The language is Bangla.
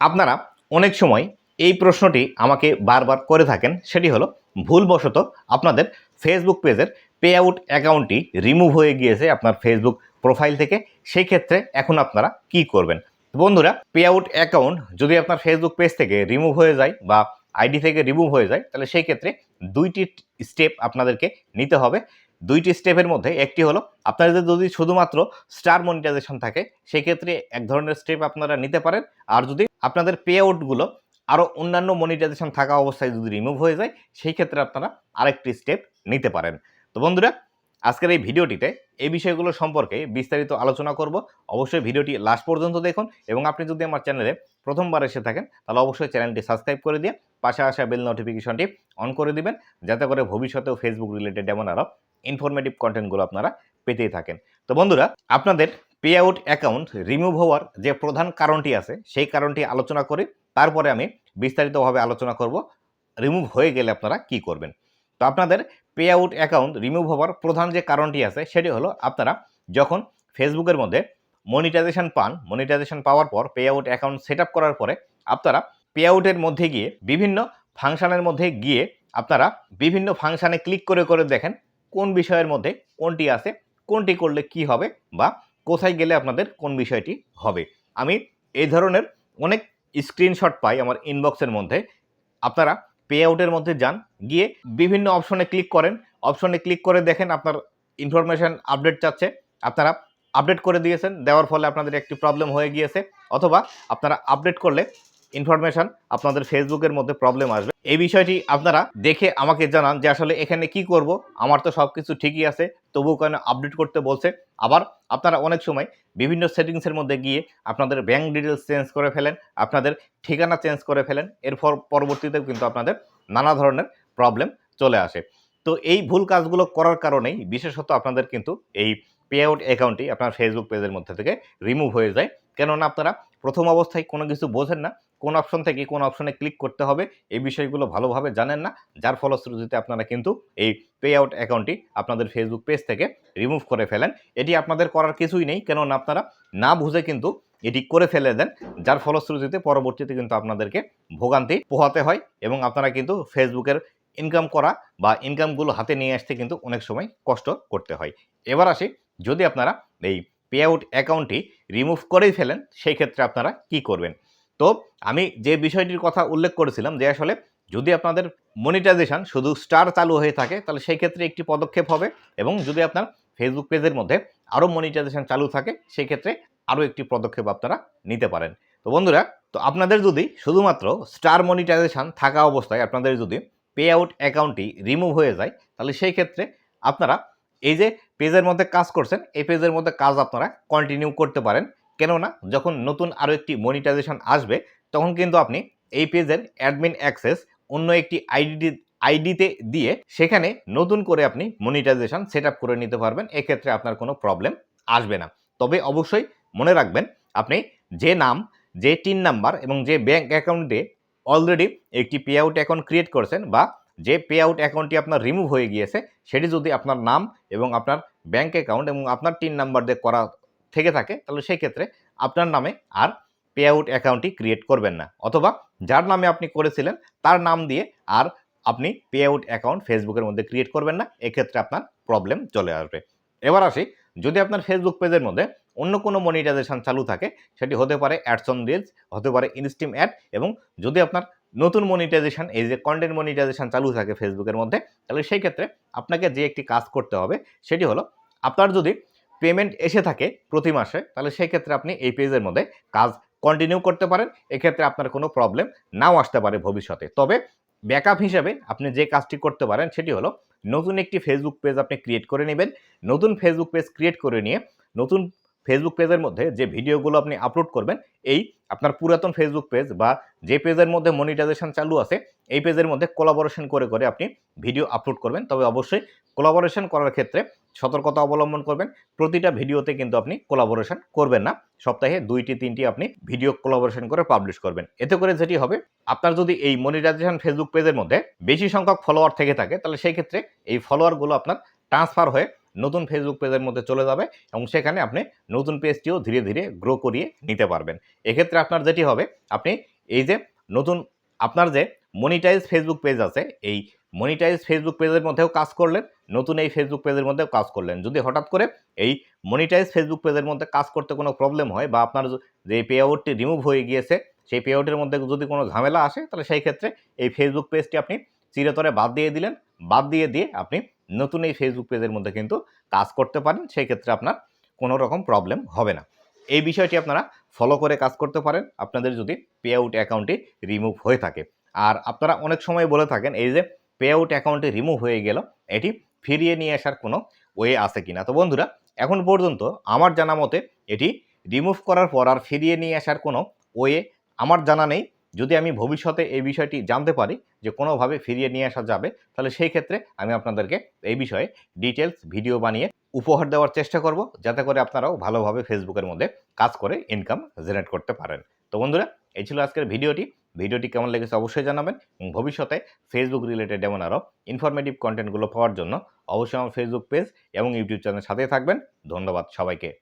আপনারা অনেক সময় এই প্রশ্নটি আমাকে বারবার করে থাকেন, সেটি হলো ভুলবশত আপনাদের ফেসবুক পেজের পে আউট অ্যাকাউন্টটি রিমুভ হয়ে গিয়েছে আপনার ফেসবুক প্রোফাইল থেকে। সেই ক্ষেত্রে এখন আপনারা কি করবেন? বন্ধুরা পে আউট অ্যাকাউন্ট যদি আপনার ফেসবুক পেজ থেকে রিমুভ হয়ে যায় বা আইডি থেকে রিমুভ হয়ে যায়, তাহলে সেই ক্ষেত্রে দুইটি স্টেপ আপনাদেরকে নিতে হবে। দুইটি স্টেপের মধ্যে একটি হলো আপনাদের যদি শুধুমাত্র স্টার মনিটাইজেশন থাকে সেই ক্ষেত্রে এক ধরনের স্টেপ আপনারা নিতে পারেন। আর যদি আপনাদের পে আউটগুলো আরও অন্যান্য মনিটাইজেশন থাকা অবস্থায় যদি রিমুভ হয়ে যায় সেই ক্ষেত্রে আপনারা আরেকটি স্টেপ নিতে পারেন। তো বন্ধুরা, আজকের এই ভিডিওটিতে এই বিষয়গুলো সম্পর্কে বিস্তারিত আলোচনা করব। অবশ্যই ভিডিওটি লাস্ট পর্যন্ত দেখুন এবং আপনি যদি আমার চ্যানেলে প্রথমবার এসে থাকেন, তাহলে অবশ্যই চ্যানেলটি সাবস্ক্রাইব করে দিয়ে পাশে আসা বেল নোটিফিকেশনটি অন করে দিবেন, যাতে করে ভবিষ্যতেও ফেসবুক রিলেটেড এমন আরও ইনফরমেটিভ কন্টেন্টগুলো আপনারা পেতেই থাকেন। তো বন্ধুরা, আপনাদের পে আউট অ্যাকাউন্ট রিমুভ হওয়ার যে প্রধান কারণটি আছে, সেই কারণটি আলোচনা করে তারপরে আমি বিস্তারিতভাবে আলোচনা করব রিমুভ হয়ে গেলে আপনারা কি করবেন। তো আপনাদের পে আউট অ্যাকাউন্ট রিমুভ হওয়ার প্রধান যে কারণটি আছে, সেটি হলো আপনারা যখন ফেসবুকের মধ্যে মনিটাইজেশন পান মনিটাইজেশন পাওয়ার পর পে আউট অ্যাকাউন্ট সেট করার পরে আপনারা পে আউটের মধ্যে গিয়ে বিভিন্ন ফাংশানের মধ্যে গিয়ে আপনারা বিভিন্ন ফাংশানে ক্লিক করে করে দেখেন কোন বিষয়ের মধ্যে কোনটি আছে, কোনটি করলে কি হবে বা কোথায় গেলে আপনাদের কোন বিষয়টি হবে। আমি এই ধরনের অনেক স্ক্রিনশট পাই আমার ইনবক্সের মধ্যে। আপনারা পে আউটের মধ্যে যান, গিয়ে বিভিন্ন অপশনে ক্লিক করেন। অপশনে ক্লিক করে দেখেন আপনার ইনফরমেশন আপডেট চাচ্ছে। আপনারা আপডেট করে দিয়েছেন, দেওয়ার ফলে আপনাদের একটি প্রবলেম হয়ে গিয়েছে। অথবা আপনারা আপডেট করলে ইনফরমেশন আপনাদের ফেসবুকের মধ্যে প্রবলেম আসবে। এই বিষয়টি আপনারা দেখে আমাকে জানান যে আসলে এখানে কি করব। আমার তো সব কিছু ঠিকই আছে, তবুও কেন আপডেট করতে বলছে। আবার আপনারা অনেক সময় বিভিন্ন সেটিংসের মধ্যে গিয়ে আপনাদের ব্যাংক ডিটেলস চেঞ্জ করে ফেলেন, আপনাদের ঠিকানা চেঞ্জ করে ফেলেন, এর পরবর্তীতেও কিন্তু আপনাদের নানা ধরনের প্রবলেম চলে আসে। তো এই ভুল কাজগুলো করার কারণেই বিশেষত আপনাদের কিন্তু এই পে আউট অ্যাকাউন্টটি আপনার ফেসবুক পেজের মধ্যে থেকে রিমুভ হয়ে যায়। কেননা আপনারা প্রথম অবস্থায় কোনো কিছু বোঝেন না, কোন অপশন থেকে কোন অপশনে ক্লিক করতে হবে, এই বিষয়গুলো ভালোভাবে জানেন না, যার ফলশ্রুতিতে আপনারা কিন্তু এই পে আউট অ্যাকাউন্টটি আপনাদের ফেসবুক পেজ থেকে রিমুভ করে ফেলেন। এটি আপনাদের করার কিছুই নেই, কেননা আপনারা না বুঝে কিন্তু এটি করে ফেলে দেন, যার ফলশ্রুতিতে পরবর্তীতে কিন্তু আপনাদেরকে ভোগান্তি পোহাতে হয় এবং আপনারা কিন্তু ফেসবুকের ইনকাম করা বা ইনকামগুলো হাতে নিয়ে আসতে কিন্তু অনেক সময় কষ্ট করতে হয়। এবার আসি যদি আপনারা এই পে আউট অ্যাকাউন্টটি রিমুভ করেই ফেলেন, সেই ক্ষেত্রে আপনারা কি করবেন? তো আমি যে বিষয়টির কথা উল্লেখ করেছিলাম যে আসলে যদি আপনাদের মনিটাইজেশন শুধু স্টার চালু হয়ে থাকে, তাহলে সেই ক্ষেত্রে একটি পদক্ষেপ হবে এবং যদি আপনার ফেসবুক পেজের মধ্যে আরও মনিটাইজেশন চালু থাকে, সেই ক্ষেত্রে আরও একটি পদক্ষেপ আপনারা নিতে পারেন। তো বন্ধুরা, তো আপনাদের যদি শুধুমাত্র স্টার মনিটাইজেশন থাকা অবস্থায় আপনাদের যদি পে আউট অ্যাকাউন্টটি রিমুভ হয়ে যায়, তাহলে সেই ক্ষেত্রে আপনারা এই যে পেজের মধ্যে কাজ করছেন, এই পেজের মধ্যে কাজ আপনারা কন্টিনিউ করতে পারেন। কেননা, যখন নতুন আরও একটি মনিটাইজেশন আসবে, তখন কিন্তু আপনি এই পেজের অ্যাডমিন অ্যাক্সেস অন্য একটি আইডি আইডিতে দিয়ে সেখানে নতুন করে আপনি মনিটাইজেশন সেট করে নিতে পারবেন। এক্ষেত্রে আপনার কোনো প্রবলেম আসবে না। তবে অবশ্যই মনে রাখবেন, আপনি যে নাম, যে টিন নাম্বার এবং যে ব্যাঙ্ক অ্যাকাউন্টে অলরেডি একটি পে আউট অ্যাকাউন্ট ক্রিয়েট করেছেন বা যে পে আউট অ্যাকাউন্টটি আপনার রিমুভ হয়ে গিয়েছে, সেটি যদি আপনার নাম এবং আপনার ব্যাঙ্ক অ্যাকাউন্ট এবং আপনার টিন নাম্বার দিয়ে করা থেকে থাকে, তাহলে সেই ক্ষেত্রে আপনার নামে আর পে আউট অ্যাকাউন্টটি ক্রিয়েট করবেন না। অথবা যার নামে আপনি করেছিলেন, তার নাম দিয়ে আর আপনি পে আউট অ্যাকাউন্ট ফেসবুকের মধ্যে ক্রিয়েট করবেন না, এক্ষেত্রে আপনার প্রবলেম চলে আসবে। এবার আসি, যদি আপনার ফেসবুক পেজের মধ্যে অন্য কোনো মনিটাইজেশন চালু থাকে, সেটি হতে পারে অ্যাডস অন রিলস হতে পারে ইনস্টিম অ্যাড এবং যদি আপনার নতুন মনিটাইজেশন এই যে কন্টেন্ট মনিটাইজেশন চালু থাকে ফেসবুকের মধ্যে, তাহলে সেই ক্ষেত্রে আপনাকে যে একটি কাজ করতে হবে, সেটি হলো আপনার যদি পেমেন্ট এসে থাকে প্রতি মাসে, তাহলে সেই ক্ষেত্রে আপনি এই পেজের মধ্যে কাজ কন্টিনিউ করতে পারেন। এক্ষেত্রে আপনার কোনো প্রবলেম নাও আসতে পারে ভবিষ্যতে। তবে ব্যাকআপ হিসেবে আপনি যে কাজটি করতে পারেন, সেটি হলো নতুন একটি ফেসবুক পেজ আপনি ক্রিয়েট করে নেবেন। নতুন ফেসবুক পেজ ক্রিয়েট করে নিয়ে নতুন ফেসবুক পেজের মধ্যে যে ভিডিওগুলো আপনি আপলোড করবেন, এই আপনার পুরাতন ফেসবুক পেজ বা যে পেজের মধ্যে মনিটাইজেশন চালু আছে, এই পেজের মধ্যে কোলাবোরেশন করে করে আপনি ভিডিও আপলোড করবেন। তবে অবশ্যই কোলাবোরেশন করার ক্ষেত্রে সতর্কতা অবলম্বন করবেন। প্রতিটা ভিডিওতে কিন্তু আপনি কোলাবোরেশন করবেন না। সপ্তাহে দুইটি, তিনটি আপনি ভিডিও কোলাবোরেশন করে পাবলিশ করবেন। এতে করে যেটি হবে, আপনার যদি এই মনিটাইজেশন ফেসবুক পেজের মধ্যে বেশি সংখ্যক ফলোয়ার থেকে থাকে, তাহলে সেই ক্ষেত্রে এই ফলোয়ারগুলো আপনার ট্রান্সফার হয়ে নতুন ফেসবুক পেজের মধ্যে চলে যাবে এবং সেখানে আপনি নতুন পেজটিও ধীরে ধীরে গ্রো করিয়ে নিতে পারবেন। এক্ষেত্রে আপনার যেটি হবে, আপনি এই যে নতুন আপনার যে মনিটাইজ ফেসবুক পেজ আছে, এই মনিটাইজ ফেসবুক পেজের মধ্যেও কাজ করলেন, নতুন এই ফেসবুক পেজের মধ্যেও কাজ করলেন। যদি হঠাৎ করে এই মনিটাইজ ফেসবুক পেজের মধ্যে কাজ করতে কোনো প্রবলেম হয় বা আপনার যে পে আউটটি রিমুভ হয়ে গিয়েছে, সেই পে আউটের মধ্যে যদি কোনো ঝামেলা আসে, তাহলে সেই ক্ষেত্রে এই ফেসবুক পেজটি আপনি চিরতরে বাদ দিয়ে দিলেন। বাদ দিয়ে দিয়ে আপনি নতুন এই ফেসবুক পেজের মধ্যে কিন্তু কাজ করতে পারেন সেই ক্ষেত্রে আপনার কোনো রকম প্রবলেম হবে না। এই বিষয়টি আপনারা ফলো করে কাজ করতে পারেন, আপনাদের যদি পে আউট অ্যাকাউন্টটি রিমুভ হয়ে থাকে। আর আপনারা অনেক সময় বলে থাকেন, এই যে পে আউট অ্যাকাউন্টে রিমুভ হয়ে গেল, এটি ফিরিয়ে নিয়ে আসার কোনো ওয়ে আছে কিনা? তো বন্ধুরা, এখন পর্যন্ত আমার জানা মতে এটি রিমুভ করার পর আর ফিরিয়ে নিয়ে আসার কোনো ওয়ে আমার জানা নেই। যদি আমি ভবিষ্যতে এই বিষয়টি জানতে পারি যে কোনোভাবে ফিরিয়ে নিয়ে আসা যাবে, তাহলে সেই ক্ষেত্রে আমি আপনাদেরকে এই বিষয়ে ডিটেলস ভিডিও বানিয়ে উপহার দেওয়ার চেষ্টা করব, যাতে করে আপনারাও ভালোভাবে ফেসবুকের মধ্যে কাজ করে ইনকাম জেনারেট করতে পারেন। তো বন্ধুরা, এই ছিল আজকের ভিডিওটি। ভিডিওটি কেমন লেগেছে অবশ্যই জানাবেন এবং ভবিষ্যতে ফেসবুক রিলেটেড এমন আরও ইনফরমেটিভ কন্টেন্টগুলো পাওয়ার জন্য অবশ্যই আমার ফেসবুক পেজ এবং ইউটিউব চ্যানেল সাথেই থাকবেন। ধন্যবাদ সবাইকে।